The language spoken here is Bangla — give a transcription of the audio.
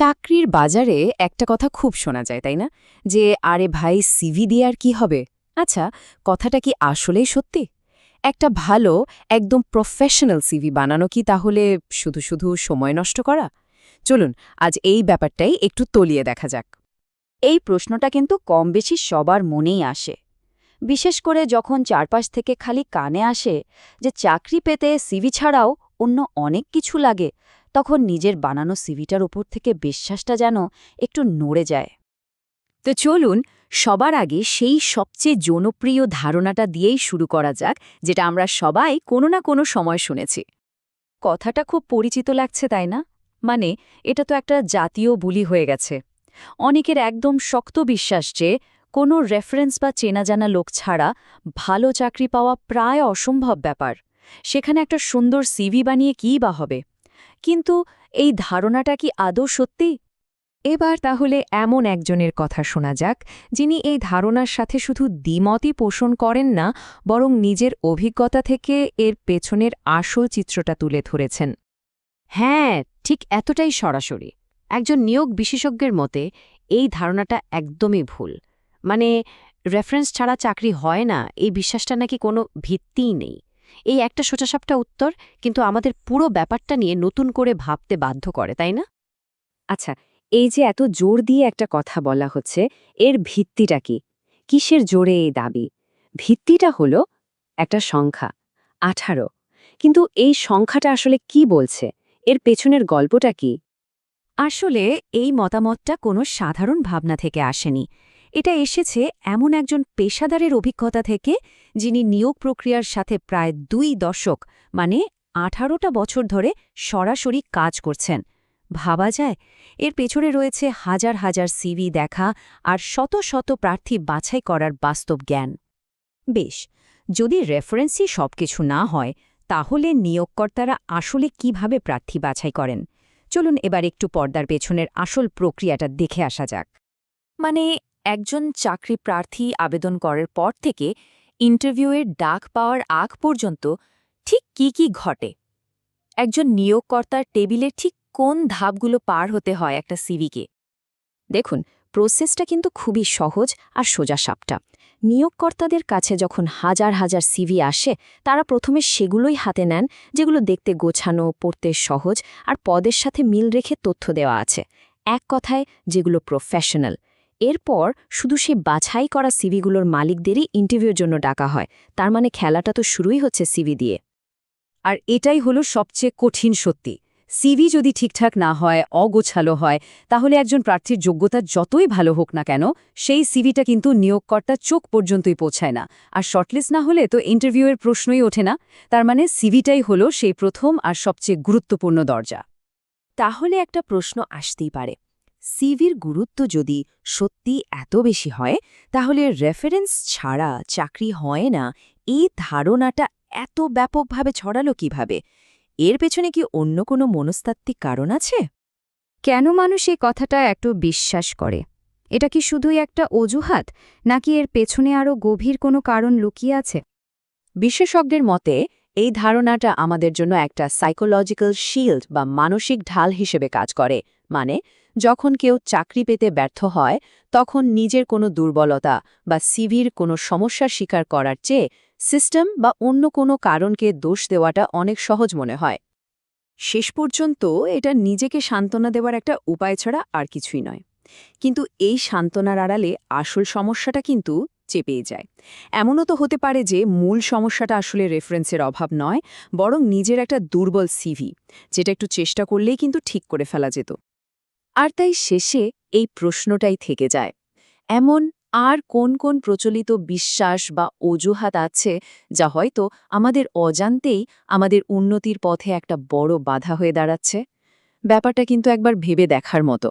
চাকরির বাজারে একটা কথা খুব শোনা যায়, তাই না? যে, আরে ভাই সিভি দিয়ে আর কি হবে? আচ্ছা কথাটা কি আসলেই সত্যি? একটা ভালো, একদম প্রফেশনাল সিভি বানানো কি তাহলে শুধু শুধু সময় নষ্ট করা? চলুন, আজ এই ব্যাপারটাই একটু তলিয়ে দেখা যাক। এই প্রশ্নটা কিন্তু কম বেশি সবার মনেই আসে। বিশেষ করে যখন চারপাশ থেকে খালি কানে আসে যে, চাকরি পেতে সিভি ছাড়াও অন্য অনেক কিছু লাগে তখন নিজের বানানো সিভিটার ওপর থেকে বিশ্বাসটা যেন একটু নড়ে যায়। তো চলুন, সবার আগে সেই সবচেয়ে জনপ্রিয় ধারণাটা দিয়েই শুরু করা যাক, যেটা আমরা সবাই কোনো না কোনো সময় শুনেছি। কথাটা খুব পরিচিত লাগছে, তাই না? মানে এটা তো একটা জাতীয় বুলি হয়ে গেছে। অনেকের একদম শক্ত বিশ্বাস যে, কোনো রেফারেন্স বা চেনা জানা লোক ছাড়া ভালো চাকরি পাওয়া প্রায় অসম্ভব ব্যাপার। সেখানে একটা সুন্দর সিভি বানিয়ে কী বা হবে? কিন্তু এই ধারণাটা কি আদৌ সত্যি? এবার তাহলে এমন একজনের কথা শোনা যাক, যিনি এই ধারণার সাথে শুধু দ্বিমতই পোষণ করেন না, বরং নিজের অভিজ্ঞতা থেকে এর পেছনের আসল চিত্রটা তুলে ধরেছেন। হ্যাঁ ঠিক এতটাই সরাসরি। একজন নিয়োগ বিশেষজ্ঞের মতে, এই ধারণাটা একদমই ভুল। মানে রেফারেন্স ছাড়া চাকরি হয় না, এই বিশ্বাসটা নাকি কোনো ভিত্তিই নেই। এই একটা সোজাসাপটা উত্তর, কিন্তু আমাদের পুরো ব্যাপারটা নিয়ে নতুন করে ভাবতে বাধ্য করে, তাই না? আচ্ছা এই যে এত জোর দিয়ে একটা কথা বলা হচ্ছে, এর ভিত্তিটা কি? কিসের জোরে এই দাবি? ভিত্তিটা হলো একটা সংখ্যা, আঠারো। কিন্তু এই সংখ্যাটা আসলে কি বলছে? এর পেছনের গল্পটা কি? আসলে এই মতামতটা কোনো সাধারণ ভাবনা থেকে আসেনি। এটা এসেছে এমন একজন পেশাদারের অভিজ্ঞতা থেকে, যিনি নিয়োগ প্রক্রিয়ার সাথে প্রায় দুই দশক মানে আঠারোটা বছর ধরে সরাসরি কাজ করছেন। ভাবা যায়, এর পেছনে রয়েছে হাজার হাজার সিভি দেখা আর শত শত প্রার্থী বাছাই করার বাস্তব জ্ঞান। বেশ, যদি রেফারেন্সই সবকিছু না হয়, তাহলে নিয়োগকর্তারা আসলে কীভাবে প্রার্থী বাছাই করেন? চলুন এবার একটু পর্দার পেছনের আসল প্রক্রিয়াটা দেখে আসা যাক। মানে একজন চাকরি প্রার্থী আবেদন করার পর থেকে ইন্টারভিউয়ের ডাক পাওয়ার আগ পর্যন্ত ঠিক কি কি ঘটে? একজন নিয়োগকর্তার টেবিলে ঠিক কোন ধাপগুলো পার হতে হয় একটা সিভিকে? দেখুন, প্রসেসটা কিন্তু খুবই সহজ আর সোজা সাপটা। নিয়োগকর্তাদের কাছে যখন হাজার হাজার সিভি আসে, তারা প্রথমে সেগুলোই হাতে নেন, যেগুলো দেখতে গোছানো, পড়তে সহজ আর পদের সাথে মিল রেখে তথ্য দেওয়া আছে। এক কথায়, যেগুলো প্রফেশনাল এরপর শুধু সে বাছাই করা সিভিগুলোর মালিকদেরই ইন্টারভিউর জন্য ডাকা হয়। তার মানে খেলাটা তো শুরুই হচ্ছে সিভি দিয়ে। আর এটাই হলো সবচেয়ে কঠিন সত্যি। সিভি যদি ঠিকঠাক না হয়, অগোছালো হয়, তাহলে একজন প্রার্থীর যোগ্যতা যতই ভালো হোক না কেন, সেই সিভিটা কিন্তু নিয়োগকর্তার চোখ পর্যন্তই পৌঁছায় না। আর শর্টলিস্ট না হলে তো ইন্টারভিউয়ের প্রশ্নই ওঠে না। তার মানে সিভিটাই হলো সেই প্রথম আর সবচেয়ে গুরুত্বপূর্ণ দরজা। তাহলে একটা প্রশ্ন আসতেই পারে। সিভির গুরুত্ব যদি সত্যি এত বেশি হয় তাহলে রেফারেন্স ছাড়া চাকরি হয় না। এই ধারণাটা এত ব্যাপকভাবে ছড়ালো কীভাবে? এর পেছনে কি অন্য কোনো মনস্তাত্ত্বিক কারণ আছে? কেন মানুষ এই কথাটা একটু বিশ্বাস করে? এটা কি শুধুই একটা অজুহাত নাকি এর পেছনে আরও গভীর কোনো কারণ লুকিয়ে আছে? বিশেষজ্ঞের মতে এই ধারণাটা আমাদের জন্য একটা সাইকোলজিক্যাল শিল্ড বা মানসিক ঢাল হিসেবে কাজ করে। মানে যখন কেউ চাকরি পেতে ব্যর্থ হয়, তখন নিজের কোনো দুর্বলতা বা সিভির কোনো সমস্যার স্বীকার করার চেয়ে সিস্টেম বা অন্য কোনো কারণকে দোষ দেওয়াটা অনেক সহজ মনে হয়। শেষ পর্যন্ত এটা নিজেকে সান্ত্বনা দেওয়ার একটা উপায় ছাড়া আর কিছুই নয়। কিন্তু এই সান্ত্বনার আড়ালে আসল সমস্যাটা কিন্তু চেপেই যায়। এমনও তো হতে পারে যে মূল সমস্যাটা আসলে রেফারেন্সের অভাব নয়, বরং নিজের একটা দুর্বল সিভি, যেটা একটু চেষ্টা করলেই কিন্তু ঠিক করে ফেলা যেত। আর তাই শেষে এই প্রশ্নটাই থেকে যায়। এমন আর কোন কোন প্রচলিত বিশ্বাস বা অজুহাত আছে যা হয়তো আমাদের অজান্তেই আমাদের উন্নতির পথে একটা বড় বাধা হয়ে দাঁড়াচ্ছে? ব্যাপারটা কিন্তু একবার ভেবে দেখার মতো।